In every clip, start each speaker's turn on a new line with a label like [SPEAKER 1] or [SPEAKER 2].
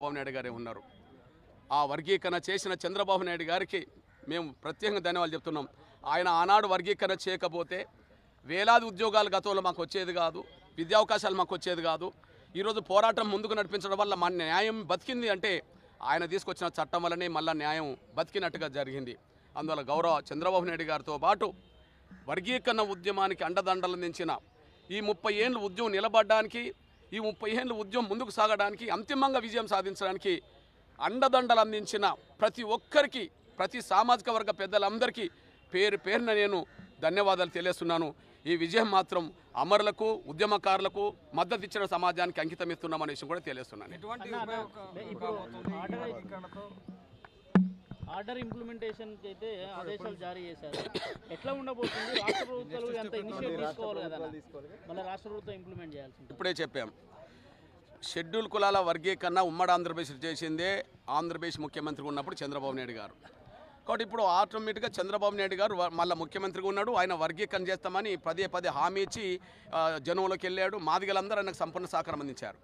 [SPEAKER 1] చంద్రబాబు నాయుడు గారే ఉన్నారు. ఆ వర్గీకరణ చేసిన చంద్రబాబు నాయుడు గారికి మేము ప్రత్యేకంగా ధన్యవాదాలు చెప్తున్నాం. ఆయన ఆనాడు వర్గీకరణ చేయకపోతే వేలాది ఉద్యోగాలు గతంలో మాకు వచ్చేది కాదు విద్యా అవకాశాలు మాకు వచ్చేది కాదు. ఈరోజు పోరాటం ముందుకు నడిపించడం వల్ల మన న్యాయం బతికింది అంటే ఆయన తీసుకొచ్చిన చట్టం వల్లనే మళ్ళా న్యాయం బతికినట్టుగా జరిగింది. అందువల్ల గౌరవ చంద్రబాబు నాయుడు గారితో పాటు వర్గీకరణ ఉద్యమానికి అండదండలు అందించిన ఈ ముప్పై ఏళ్ళు ఉద్యమం నిలబడడానికి ఈ ముప్పై ఏళ్ళు ఉద్యమం ముందుకు సాగడానికి అంతిమంగా విజయం సాధించడానికి అండదండలు అందించిన ప్రతి ఒక్కరికి ప్రతి సామాజిక వర్గ పెద్దలందరికీ పేరు పేరున నేను ధన్యవాదాలు తెలియస్తున్నాను ఈ విజయం మాత్రం అమరులకు ఉద్యమకారులకు మద్దతు ఇచ్చిన సమాజానికి అంకితం ఇస్తున్నామనే విషయం కూడా తెలియస్తున్నాను
[SPEAKER 2] ఎటువంటి
[SPEAKER 3] అన్న, అన్న,
[SPEAKER 2] ఉపయోగం
[SPEAKER 3] ఇప్పుడు
[SPEAKER 2] కాబోతుంది ఈ
[SPEAKER 3] ఆర్డర్ ఇంప్లిమెంటేషన్ అయితే ఆదేశాలు జారీ చేశారు. ఎట్లా ఉండబోతుంది? రాష్ట్ర ప్రభుత్వాలు ఎంత ఇనిషియేటివ్ తీసుకోవాలి కదా. మళ్ళీ రాష్ట్ర ప్రభుత్వం ఇంప్లిమెంట్ చేయాల్సి
[SPEAKER 1] ఇప్పుడే చెప్పాం. షెడ్యూల్ కులాల వర్గీకరణ ఉమ్మడి ఆంధ్రప్రదేశ్ చేసిందే. ఆంధ్రప్రదేశ్ ముఖ్యమంత్రి ఉన్నప్పుడు చంద్రబాబు నాయుడు గారు. కాబట్టి ఇప్పుడు ఆటోమేటిక్గా చంద్రబాబు నాయుడు గారు మళ్ళా ముఖ్యమంత్రిగా ఉన్నాడు. ఆయన వర్గీకరణ చేస్తామని పదే పదే హామీ ఇచ్చి జనంలోకి వెళ్ళాడు. మాదిగలందరూ ఆయనకు సంపూర్ణ సహకారం అందించారు.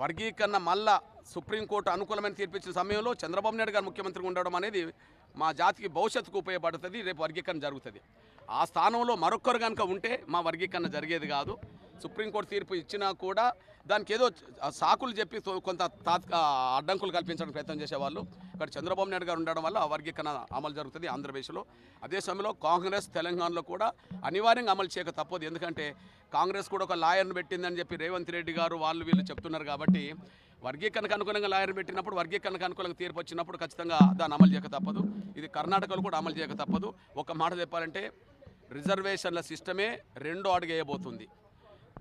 [SPEAKER 1] వర్గీకరణ మళ్ళా సుప్రీంకోర్టు అనుకూలమైన తీర్పిచ్చిన సమయంలో చంద్రబాబు నాయుడు గారు ముఖ్యమంత్రిగా ఉండడం అనేది మా జాతికి భవిష్యత్తుకు ఉపయోగపడుతుంది రేపు వర్గీకరణ జరుగుతుంది. ఆ స్థానంలో మరొకరు కనుక ఉంటే మా వర్గీకరణ జరిగేది కాదు. సుప్రీంకోర్టు తీర్పు ఇచ్చినా కూడా దానికి ఏదో సాకులు చెప్పి కొంత తాత్కా అడ్డంకులు కల్పించడానికి ప్రయత్నం చేసేవాళ్ళు. ఇక్కడ చంద్రబాబు నాయుడు గారు ఉండడం వల్ల ఆ వర్గీకరణ అమలు జరుగుతుంది ఆంధ్రప్రదేశ్లో. అదే సమయంలో కాంగ్రెస్ తెలంగాణలో కూడా అనివార్యంగా అమలు చేయక తప్పదు. ఎందుకంటే కాంగ్రెస్ కూడా ఒక లాయర్ను పెట్టిందని చెప్పి రేవంత్ రెడ్డి గారు వాళ్ళు వీళ్ళు చెప్తున్నారు కాబట్టి వర్గీకరణకు అనుకూలంగా లాయర్ పెట్టినప్పుడు వర్గీకరణకు అనుకూలంగా తీర్పు వచ్చినప్పుడు ఖచ్చితంగా దాన్ని అమలు చేయక తప్పదు. ఇది కర్ణాటకలో కూడా అమలు చేయక తప్పదు. ఒక మాట చెప్పాలంటే రిజర్వేషన్ల సిస్టమే రెండో అడుగు వేయబోతుంది.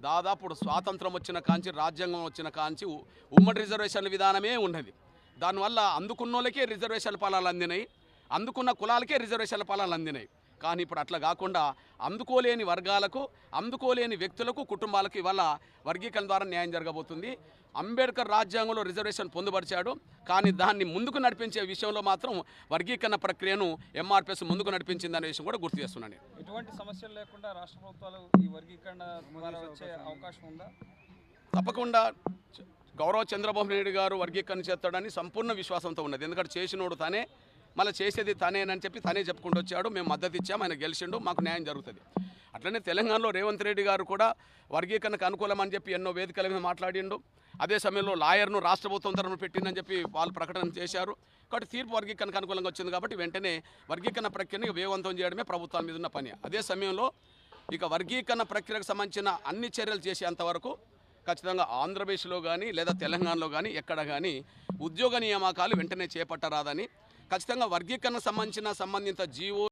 [SPEAKER 1] దాదాపు స్వాతంత్రం వచ్చిన కాంచి రాజ్యాంగం వచ్చిన కాంచి ఉమ్మడి రిజర్వేషన్ల విధానమే ఉన్నది. దానివల్ల అందుకున్న వాళ్ళకే రిజర్వేషన్ల ఫలాలు అందినాయి. అందుకున్న కులాలకే రిజర్వేషన్ల ఫలాలు అందినాయి. కానీ ఇప్పుడు అట్లా కాకుండా అందుకోలేని వర్గాలకు అందుకోలేని వ్యక్తులకు కుటుంబాలకు ఇవాళ వర్గీకరణ ద్వారా న్యాయం జరగబోతుంది. అంబేద్కర్ రాజ్యాంగంలో రిజర్వేషన్ పొందుపరిచాడు. కానీ దాన్ని ముందుకు నడిపించే విషయంలో మాత్రం వర్గీకరణ ప్రక్రియను ఎంఆర్పిఎస్ ముందుకు నడిపించిందనే విషయం కూడా గుర్తు చేస్తున్నాను నేను.
[SPEAKER 2] ఎటువంటి సమస్యలు లేకుండా రాష్ట్ర ప్రభుత్వాలు ఈ వర్గీకరణ వచ్చే అవకాశం ఉందా?
[SPEAKER 1] తప్పకుండా గౌరవ చంద్రబాబు నాయుడు గారు వర్గీకరణ చేస్తాడని సంపూర్ణ విశ్వాసంతో ఉన్నది. ఎందుకంటే చేసినోడు తానే మళ్ళీ చేసేది తనేనని చెప్పి తనే చెప్పుకుంటూ వచ్చాడు. మేము మద్దతు ఇచ్చాము ఆయన గెలిచిండు మాకు న్యాయం జరుగుతుంది. అట్లనే తెలంగాణలో రేవంత్ రెడ్డి గారు కూడా వర్గీకరణకు అనుకూలం అని చెప్పి ఎన్నో వేదికల మీద మాట్లాడిండు. అదే సమయంలో లాయర్ను రాష్ట్ర ప్రభుత్వం తరఫున పెట్టిందని చెప్పి వాళ్ళు ప్రకటన చేశారు. కాబట్టి తీర్పు వర్గీకరణకు అనుకూలంగా వచ్చింది కాబట్టి వెంటనే వర్గీకరణ ప్రక్రియను వేగవంతం చేయడమే ప్రభుత్వం మీద ఉన్న పని. అదే సమయంలో ఇక వర్గీకరణ ప్రక్రియకు సంబంధించిన అన్ని చర్యలు చేసేంతవరకు ఖచ్చితంగా ఆంధ్రప్రదేశ్లో కానీ లేదా తెలంగాణలో కానీ ఎక్కడ కానీ ఉద్యోగ నియామకాలు వెంటనే చేపట్టరాదని ఖచ్చితంగా వర్గీకరణ సంబంధించిన సంబంధిత జీవో